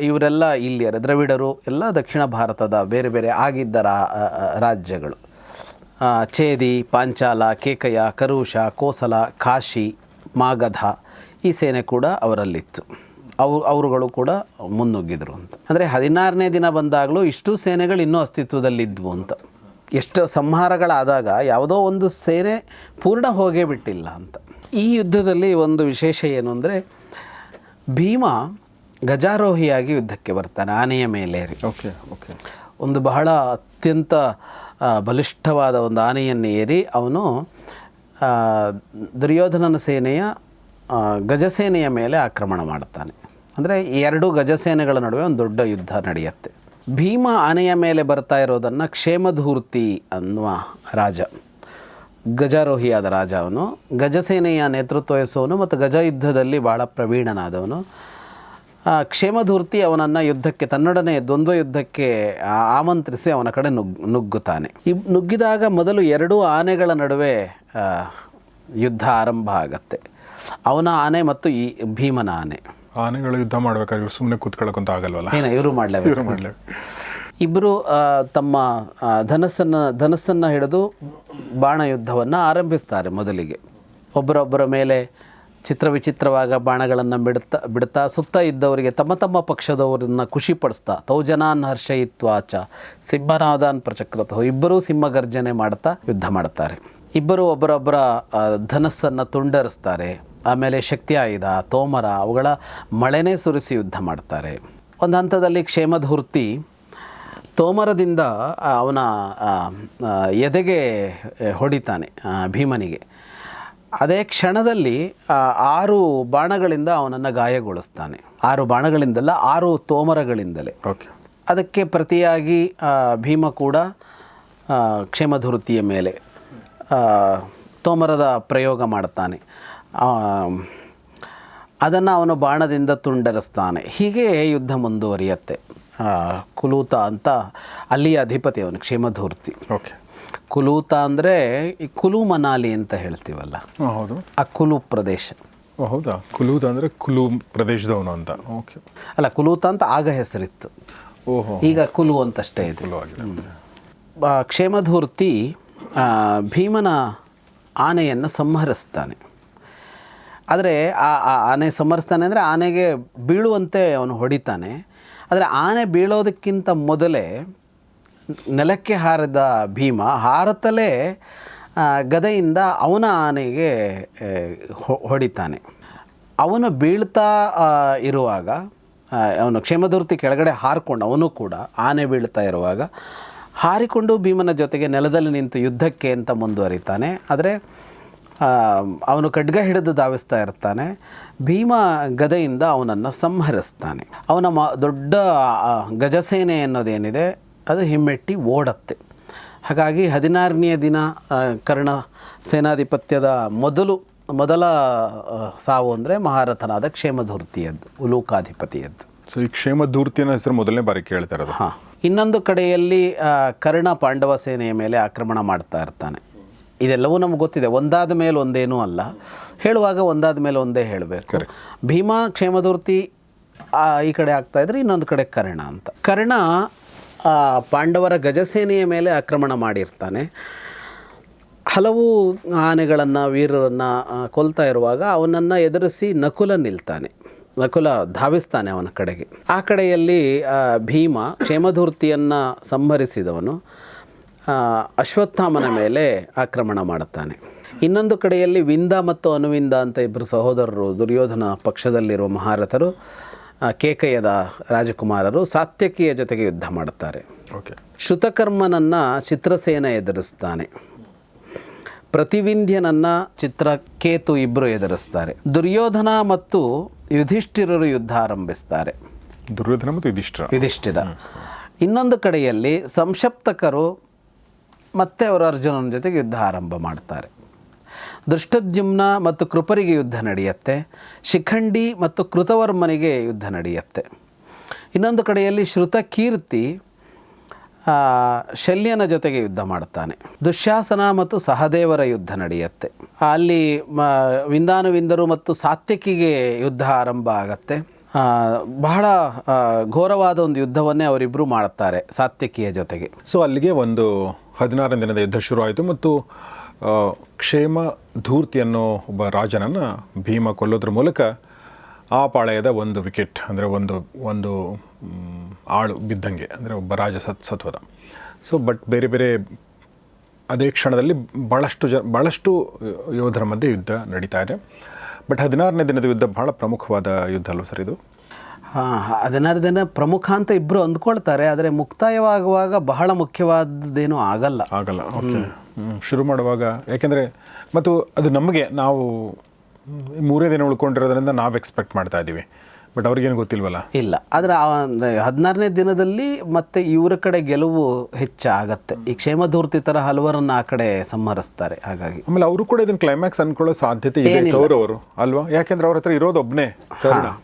ಇವರೆಲ್ಲ ಇಲ್ಲಿಯರು ದ್ರವಿಡರು ಎಲ್ಲ ದಕ್ಷಿಣ ಭಾರತದ ಬೇರೆ ಬೇರೆ ಆಗಿದ್ದ ರಾಜ್ಯಗಳು. ಛೇದಿ ಪಾಂಚಾಲ ಕೇಕಯ ಕರುಷ ಕೋಸಲ ಕಾಶಿ ಮಾಗಧ ಈ ಸೇನೆ ಕೂಡ ಅವರಲ್ಲಿತ್ತು. ಅವು ಅವರುಗಳು ಕೂಡ ಮುನ್ನುಗ್ಗಿದ್ರು ಅಂತ. ಅಂದರೆ ಹದಿನಾರನೇ ದಿನ ಬಂದಾಗಲೂ ಇಷ್ಟು ಸೇನೆಗಳು ಇನ್ನೂ ಅಸ್ತಿತ್ವದಲ್ಲಿದ್ವು ಅಂತ. ಎಷ್ಟು ಸಂಹಾರಗಳಾದಾಗ ಯಾವುದೋ ಒಂದು ಸೇನೆ ಪೂರ್ಣ ಹೋಗೇ ಬಿಟ್ಟಿಲ್ಲ ಅಂತ. ಈ ಯುದ್ಧದಲ್ಲಿ ಒಂದು ವಿಶೇಷ ಏನು ಅಂದರೆ ಭೀಮ ಗಜಾರೋಹಿಯಾಗಿ ಯುದ್ಧಕ್ಕೆ ಬರ್ತಾನೆ ಆನೆಯ ಮೇಲೇರಿ ಓಕೆ ಓಕೆ. ಒಂದು ಬಹಳ ಅತ್ಯಂತ ಬಲಿಷ್ಠವಾದ ಒಂದು ಆನೆಯನ್ನು ಏರಿ ಅವನು ದುರ್ಯೋಧನನ ಸೇನೆಯ ಗಜಸೇನೆಯ ಮೇಲೆ ಆಕ್ರಮಣ ಮಾಡುತ್ತಾನೆ ಅಂದರೆ ಎರಡು ಗಜಸೇನೆಗಳ ನಡುವೆ ಒಂದು ದೊಡ್ಡ ಯುದ್ಧ ನಡೆಯುತ್ತೆ. ಭೀಮ ಆನೆಯ ಮೇಲೆ ಬರ್ತಾ ಇರೋದನ್ನು ಕ್ಷೇಮಧೂರ್ತಿ ಅನ್ನುವ ರಾಜ. ಗಜಾರೋಹಿಯಾದ ರಾಜ ಅವನು ಗಜಸೇನೆಯ ನೇತೃತ್ವ ವಹಿಸುವವನು ಮತ್ತು ಗಜ ಯುದ್ಧದಲ್ಲಿ ಭಾಳ ಪ್ರವೀಣನಾದವನು. ಕ್ಷೇಮಧೂರ್ತಿ ಅವನನ್ನು ಯುದ್ಧಕ್ಕೆ, ತನ್ನೊಡನೆ ದ್ವಂದ್ವ ಯುದ್ಧಕ್ಕೆ ಆಮಂತ್ರಿಸಿ ಅವನ ಕಡೆ ನುಗ್, ನುಗ್ಗುತ್ತಾನೆ. ಈ ನುಗ್ಗಿದಾಗ ಮೊದಲು ಎರಡೂ ಆನೆಗಳ ನಡುವೆ ಯುದ್ಧ ಆರಂಭ ಆಗತ್ತೆ. ಅವನ ಆನೆ ಮತ್ತು ಈ ಭೀಮನ ಆನೆ. ಆನೆಗಳು ಯುದ್ಧ ಮಾಡ್ಬೇಕಾದ್ರೆ ಇವ್ರು ಸುಮ್ಮನೆ ಕೂತ್ಕೊಳ್ಳೋಕ್ಕಂತ ಆಗಲ್ವಲ್ಲ? ಏನ ಇವರು ಮಾಡಲೇಬೇಕು. ಇವರು ಮಾಡಲೇ ಇಬ್ಬರು ತಮ್ಮ ಧನಸ್ಸನ್ನು ಧನಸ್ಸನ್ನು ಹಿಡಿದು ಬಾಣ ಯುದ್ಧವನ್ನು ಆರಂಭಿಸ್ತಾರೆ ಮೊದಲಿಗೆ. ಒಬ್ಬರೊಬ್ಬರ ಮೇಲೆ ಚಿತ್ರ ವಿಚಿತ್ರವಾಗ ಬಾಣಗಳನ್ನು ಬಿಡ್ತಾ ಬಿಡ್ತಾ ಸುತ್ತ ಇದ್ದವರಿಗೆ ತಮ್ಮ ತಮ್ಮ ಪಕ್ಷದವರನ್ನು ಖುಷಿಪಡಿಸ್ತಾ ತೌಜನಾನ್ ಹರ್ಷಯಿತ್ವಾಚ ಸಿಂಹನಾದಾನ್ ಪ್ರಚಕ್ರತೋ ಇಬ್ಬರೂ ಸಿಂಹಗರ್ಜನೆ ಮಾಡ್ತಾ ಯುದ್ಧ ಮಾಡ್ತಾರೆ. ಇಬ್ಬರು ಒಬ್ಬರೊಬ್ಬರ ಧನಸ್ಸನ್ನು ತುಂಡರಿಸ್ತಾರೆ. ಆಮೇಲೆ ಶಕ್ತಿ ಆಯುಧ ತೋಮರ ಅವುಗಳ ಮಳೆನೇ ಸುರಿಸಿ ಯುದ್ಧ ಮಾಡ್ತಾರೆ. ಒಂದು ಹಂತದಲ್ಲಿ ಕ್ಷೇಮಧೂರ್ತಿ ತೋಮರದಿಂದ ಅವನ ಎದೆಗೆ ಹೊಡಿತಾನೆ ಭೀಮನಿಗೆ. ಅದೇ ಕ್ಷಣದಲ್ಲಿ ಆರು ಬಾಣಗಳಿಂದ ಅವನನ್ನು ಗಾಯಗೊಳಿಸ್ತಾನೆ. ಆರು ಬಾಣಗಳಿಂದಲ್ಲ ಆರು ತೋಮರಗಳಿಂದಲೇ. ಓಕೆ. ಅದಕ್ಕೆ ಪ್ರತಿಯಾಗಿ ಭೀಮ ಕೂಡ ಕ್ಷೇಮಧುರ್ತಿಯ ಮೇಲೆ ತೋಮರದ ಪ್ರಯೋಗ ಮಾಡ್ತಾನೆ. ಅದನ್ನು ಅವನು ಬಾಣದಿಂದ ತುಂಡರಿಸ್ತಾನೆ. ಹೀಗೆ ಯುದ್ಧ ಮುಂದುವರಿಯುತ್ತೆ. ಕುಲೂತ ಅಂತ ಅಲ್ಲಿಯ ಅಧಿಪತಿ ಅವನು ಕ್ಷೇಮಧೂರ್ತಿ. ಓಕೆ. ಕುಲೂತ ಅಂದರೆ ಈ ಕುಲು ಮನಾಲಿ ಅಂತ ಹೇಳ್ತೀವಲ್ಲ? ಹೌದು. ಆ ಕುಲು ಪ್ರದೇಶ. ಹೌದಾ? ಕುಲೂತ ಅಂದರೆ ಕುಲು ಪ್ರದೇಶದವನು ಅಂತ. ಓಕೆ. ಅಲ್ಲ ಕುಲೂತ ಅಂತ ಆಗ ಹೆಸರಿತ್ತು. ಓಹೋ ಈಗ ಕುಲು ಅಂತಷ್ಟೇ ಇದೆ. ಕ್ಷೇಮಧೂರ್ತಿ ಭೀಮನ ಆನೆಯನ್ನು ಸಂಹರಿಸ್ತಾನೆ. ಆದರೆ ಆ ಆನೆ ಸಮರ್ಸ್ತಾನೆ ಅಂದರೆ ಆನೆಗೆ ಬೀಳುವಂತೆ ಅವನು ಹೊಡಿತಾನೆ. ಆದರೆ ಆನೆ ಬೀಳೋದಕ್ಕಿಂತ ಮೊದಲೇ ನೆಲಕ್ಕೆ ಹಾರಿದ ಭೀಮ ಹಾರತಲೇ ಗದೆಯಿಂದ ಅವನ ಆನೆಗೆ ಹೊಡಿತಾನೆ. ಅವನು ಬೀಳ್ತಾ ಇರುವಾಗ ಅವನು ಕ್ಷೇಮದೂರ್ತಿ ಕೆಳಗಡೆ ಹಾರಿಕೊಂಡು ಅವನು ಕೂಡ ಆನೆ ಬೀಳ್ತಾ ಇರುವಾಗ ಹಾರಿಕೊಂಡು ಭೀಮನ ಜೊತೆಗೆ ನೆಲದಲ್ಲಿ ನಿಂತು ಯುದ್ಧಕ್ಕೆ ಅಂತ ಮುಂದುವರಿತಾನೆ. ಆದರೆ ಅವನು ಖಡ್ಗ ಹಿಡಿದು ಧಾವಿಸ್ತಾ ಇರ್ತಾನೆ. ಭೀಮ ಗದೆಯಿಂದ ಅವನನ್ನು ಸಂಹರಿಸ್ತಾನೆ. ಅವನ ಮ ದೊಡ್ಡ ಗಜಸೇನೆ ಅನ್ನೋದೇನಿದೆ ಅದು ಹಿಮ್ಮೆಟ್ಟಿ ಓಡತ್ತೆ. ಹಾಗಾಗಿ ಹದಿನಾರನೆಯ ದಿನ ಕರ್ಣ ಸೇನಾಧಿಪತ್ಯದ ಮೊದಲು ಮೊದಲ ಸಾವು ಅಂದರೆ ಮಹಾರಥನಾದ ಕ್ಷೇಮಧೂರ್ತಿಯದ್ದು ಉಲೂಕಾಧಿಪತಿಯದ್ದು ಸೊ ಈ ಕ್ಷೇಮಧೂರ್ತಿಯ ಹೆಸರು ಮೊದಲನೇ ಬಾರಿ ಕೇಳ್ತಾ ಇರೋದು. ಹಾಂ. ಇನ್ನೊಂದು ಕಡೆಯಲ್ಲಿ ಕರ್ಣ ಪಾಂಡವ ಸೇನೆಯ ಮೇಲೆ ಆಕ್ರಮಣ ಮಾಡ್ತಾ ಇರ್ತಾನೆ. ಇದೆಲ್ಲವೂ ನಮ್ಗೆ ಗೊತ್ತಿದೆ. ಒಂದಾದ ಮೇಲೆ ಒಂದೇನೂ ಅಲ್ಲ. ಹೇಳುವಾಗ ಒಂದಾದ ಮೇಲೆ ಒಂದೇ ಹೇಳಬೇಕು. ಭೀಮಾ ಕ್ಷೇಮಧೂರ್ತಿ ಆ, ಈ ಕಡೆ ಆಗ್ತಾ ಇದ್ರೆ ಇನ್ನೊಂದು ಕಡೆ ಕರ್ಣ ಅಂತ. ಕರ್ಣ ಆ, ಪಾಂಡವರ ಗಜಸೇನೆಯ ಮೇಲೆ ಆಕ್ರಮಣ ಮಾಡಿರ್ತಾನೆ. ಹಲವು ಆನೆಗಳನ್ನು ವೀರರನ್ನು ಕೊಲ್ತಾ ಇರುವಾಗ ಅವನನ್ನು ಎದುರಿಸಿ ನಕುಲ ನಿಲ್ತಾನೆ. ನಕುಲ ಧಾವಿಸ್ತಾನೆ ಅವನ ಕಡೆಗೆ. ಆ ಕಡೆಯಲ್ಲಿ ಭೀಮ ಕ್ಷೇಮಧೂರ್ತಿಯನ್ನು ಸಂಹರಿಸಿದವನು. ಅಶ್ವತ್ಥಾಮನ ಮೇಲೆ ಆಕ್ರಮಣ ಮಾಡುತ್ತಾನೆ. ಇನ್ನೊಂದು ಕಡೆಯಲ್ಲಿ ವಿಂದ ಮತ್ತು ಅನುವಿಂದ ಅಂತ ಇಬ್ಬರು ಸಹೋದರರು ದುರ್ಯೋಧನ ಪಕ್ಷದಲ್ಲಿರುವ ಮಹಾರಥರು ಕೇಕಯ್ಯದ ರಾಜಕುಮಾರರು ಸಾತ್ಯಕಿಯ ಜೊತೆಗೆ ಯುದ್ಧ ಮಾಡುತ್ತಾರೆ. ಓಕೆ ಶ್ರುತಕರ್ಮನನ್ನು ಚಿತ್ರಸೇನ ಎದುರಿಸ್ತಾನೆ. ಪ್ರತಿವಿಂಧ್ಯನನ್ನು ಚಿತ್ರಕೇತು ಇಬ್ಬರು ಎದುರಿಸ್ತಾರೆ. ದುರ್ಯೋಧನ ಮತ್ತು ಯುಧಿಷ್ಠಿರರು ಯುದ್ಧ ಆರಂಭಿಸ್ತಾರೆ. ದುರ್ಯೋಧನ ಮತ್ತು ಯುಧಿಷ್ಠಿರ. ಯುಧಿಷ್ಠಿರ. ಇನ್ನೊಂದು ಕಡೆಯಲ್ಲಿ ಸಂಶಪ್ತಕರು ಮತ್ತೆ ಅವರು ಅರ್ಜುನನ ಜೊತೆಗೆ ಯುದ್ಧ ಆರಂಭ ಮಾಡ್ತಾರೆ. ದೃಷ್ಟದ್ಯುಮ್ನ ಮತ್ತು ಕೃಪರಿಗೆ ಯುದ್ಧ ನಡೆಯುತ್ತೆ. ಶಿಖಂಡಿ ಮತ್ತು ಕೃತವರ್ಮನಿಗೆ ಯುದ್ಧ ನಡೆಯುತ್ತೆ. ಇನ್ನೊಂದು ಕಡೆಯಲ್ಲಿ ಶ್ರುತಕೀರ್ತಿ ಶಲ್ಯನ ಜೊತೆಗೆ ಯುದ್ಧ ಮಾಡ್ತಾನೆ. ದುಶ್ಯಾಸನ ಮತ್ತು ಸಹದೇವರ ಯುದ್ಧ ನಡೆಯುತ್ತೆ. ಅಲ್ಲಿ ಮ, ವಿಂದಾನುವಿಂದರು ಮತ್ತು ಸಾತ್ಯಕಿಗೆ ಯುದ್ಧ ಆರಂಭ ಆಗತ್ತೆ. ಬಹಳ ಘೋರವಾದ ಒಂದು ಯುದ್ಧವನ್ನೇ ಅವರಿಬ್ಬರು ಮಾಡುತ್ತಾರೆ ಸಾತ್ಯಕಿಯ ಜೊತೆಗೆ. ಸೊ ಅಲ್ಲಿಗೆ ಒಂದು ಹದಿನಾರನೇ ದಿನದ ಯುದ್ಧ ಶುರುವಾಯಿತು ಮತ್ತು ಕ್ಷೇಮ ಧೂರ್ತಿ ಅನ್ನೋ ಒಬ್ಬ ರಾಜನನ್ನು ಭೀಮ ಕೊಲ್ಲೋದ್ರ ಮೂಲಕ ಆ ಪಾಳಯದ ಒಂದು ವಿಕೆಟ್, ಅಂದರೆ ಒಂದು ಒಂದು ಆಳು ಬಿದ್ದಂಗೆ, ಅಂದರೆ ಒಬ್ಬ ರಾಜ ಸತ್, ಸತ್ವದ. ಸೊ ಬಟ್ ಬೇರೆ ಬೇರೆ ಅದೇ ಕ್ಷಣದಲ್ಲಿ ಭಾಳಷ್ಟು ಜ ಭಾಳಷ್ಟು ಯೋಧರ ಮಧ್ಯೆ ಯುದ್ಧ ನಡೀತಾ ಇದೆ. ಬಟ್ ಹದಿನಾರನೇ ದಿನದ ಯುದ್ಧ ಭಾಳ ಪ್ರಮುಖವಾದ ಯುದ್ಧ ಅಲ್ವ ಸರ್ ಇದು? ಹಾಂ ಹದಿನಾರು ದಿನ ಪ್ರಮುಖ ಅಂತ ಇಬ್ಬರು ಅಂದ್ಕೊಳ್ತಾರೆ ಆದರೆ ಮುಕ್ತಾಯವಾಗುವಾಗ ಬಹಳ ಮುಖ್ಯವಾದದ್ದೇನೂ ಆಗಲ್ಲ. ಆಗಲ್ಲ ಓಕೆ. ಶುರು ಮಾಡುವಾಗ ಯಾಕೆಂದರೆ ಮತ್ತು ಅದು ನಮಗೆ ನಾವು ಮೂರೇ ದಿನ ಉಳ್ಕೊಂಡಿರೋದ್ರಿಂದ ನಾವು ಎಕ್ಸ್ಪೆಕ್ಟ್ ಮಾಡ್ತಾ ಇದ್ದೀವಿ. ಬಟ್ ಅವ್ರಿಗೇನು ಗೊತ್ತಿಲ್ವಲ್ಲ? ಇಲ್ಲ. ಆದರೆ ಹದಿನಾರನೇ ದಿನದಲ್ಲಿ ಮತ್ತೆ ಇವರ ಕಡೆ ಗೆಲುವು ಹೆಚ್ಚಾಗತ್ತೆ. ಈ ಕ್ಷೇಮಧೂರ್ತಿ ಥರ ಹಲವರನ್ನು ಆ ಕಡೆ ಸಂಹರಿಸ್ತಾರೆ ಹಾಗಾಗಿ. ಆಮೇಲೆ ಅವರು ಕೂಡ ಇದನ್ನ ಕ್ಲೈಮ್ಯಾಕ್ಸ್ ಅನ್ಕೊಳ್ಳೋ ಸಾಧ್ಯತೆ ಇದೆ ಅವರು ಅಲ್ವಾ? ಯಾಕೆಂದ್ರೆ ಅವ್ರ ಹತ್ರ ಇರೋದು ಒಬ್ಬನೇ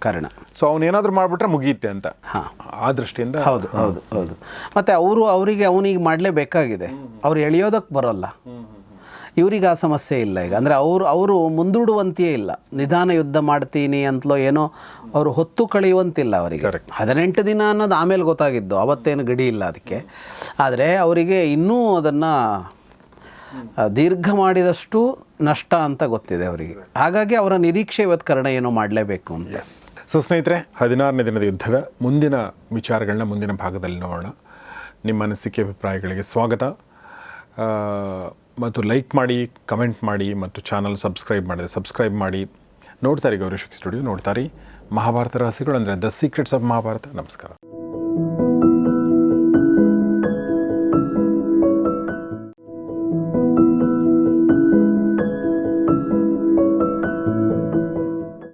ಕಾರಣ. ಸೊ ಅವನೇನಾದ್ರೂ ಮಾಡ್ಬಿಟ್ರೆ ಮುಗಿಯುತ್ತೆ ಅಂತ. ಆ ದೃಷ್ಟಿಯಿಂದ ಹೌದು ಹೌದು ಹೌದು. ಮತ್ತೆ ಅವರು ಅವರಿಗೆ ಅವನಿಗೆ ಮಾಡಲೇಬೇಕಾಗಿದೆ. ಅವ್ರು ಎಳೆಯೋದಕ್ಕೆ ಬರೋಲ್ಲ. ಇವರಿಗೆ ಆ ಸಮಸ್ಯೆ ಇಲ್ಲ ಈಗ. ಅಂದರೆ ಅವರು ಅವರು ಮುಂದೂಡುವಂತೆಯೇ ಇಲ್ಲ. ನಿಧಾನ ಯುದ್ಧ ಮಾಡ್ತೀನಿ ಅಂತಲೋ ಏನೋ ಅವರು ಹೊತ್ತು ಕಳೆಯುವಂತಿಲ್ಲ ಅವರಿಗೆ. ಹದಿನೆಂಟು ದಿನ ಅನ್ನೋದು ಆಮೇಲೆ ಗೊತ್ತಾಗಿದ್ದು. ಅವತ್ತೇನು ಗಡಿ ಇಲ್ಲ ಅದಕ್ಕೆ. ಆದರೆ ಅವರಿಗೆ ಇನ್ನೂ ಅದನ್ನು ದೀರ್ಘ ಮಾಡಿದಷ್ಟು ನಷ್ಟ ಅಂತ ಗೊತ್ತಿದೆ ಅವರಿಗೆ. ಹಾಗಾಗಿ ಅವರ ನಿರೀಕ್ಷೆ ಇವತ್ತು ಕರ್ಣ ಏನೋ ಮಾಡಲೇಬೇಕು ಅಂತ. ಎಸ್ ಸೊ ಸ್ನೇಹಿತರೆ ಹದಿನಾರನೇ ದಿನದ ಯುದ್ಧದ ಮುಂದಿನ ವಿಚಾರಗಳನ್ನ ಮುಂದಿನ ಭಾಗದಲ್ಲಿ ನೋಡೋಣ. ನಿಮ್ಮ ಅನಿಸಿಕೆ ಅಭಿಪ್ರಾಯಗಳಿಗೆ ಸ್ವಾಗತ. ಮತ್ತು ಲೈಕ್ ಮಾಡಿ, ಕಮೆಂಟ್ ಮಾಡಿ ಮತ್ತು ಚಾನಲ್ ಸಬ್ಸ್ಕ್ರೈಬ್ ಮಾಡಿದೆ ಸಬ್ಸ್ಕ್ರೈಬ್ ಮಾಡಿ. ನೋಡ್ತಾರೆ ಗೌರಿಶಕ್ ಸ್ಟುಡಿಯೋ ನೋಡ್ತಾರೆ ಮಹಾಭಾರತ ರಹಸ್ಯಗಳು ಅಂದರೆ ದ ಸೀಕ್ರೆಟ್ಸ್ ಆಫ್ ಮಹಾಭಾರತ. ನಮಸ್ಕಾರ.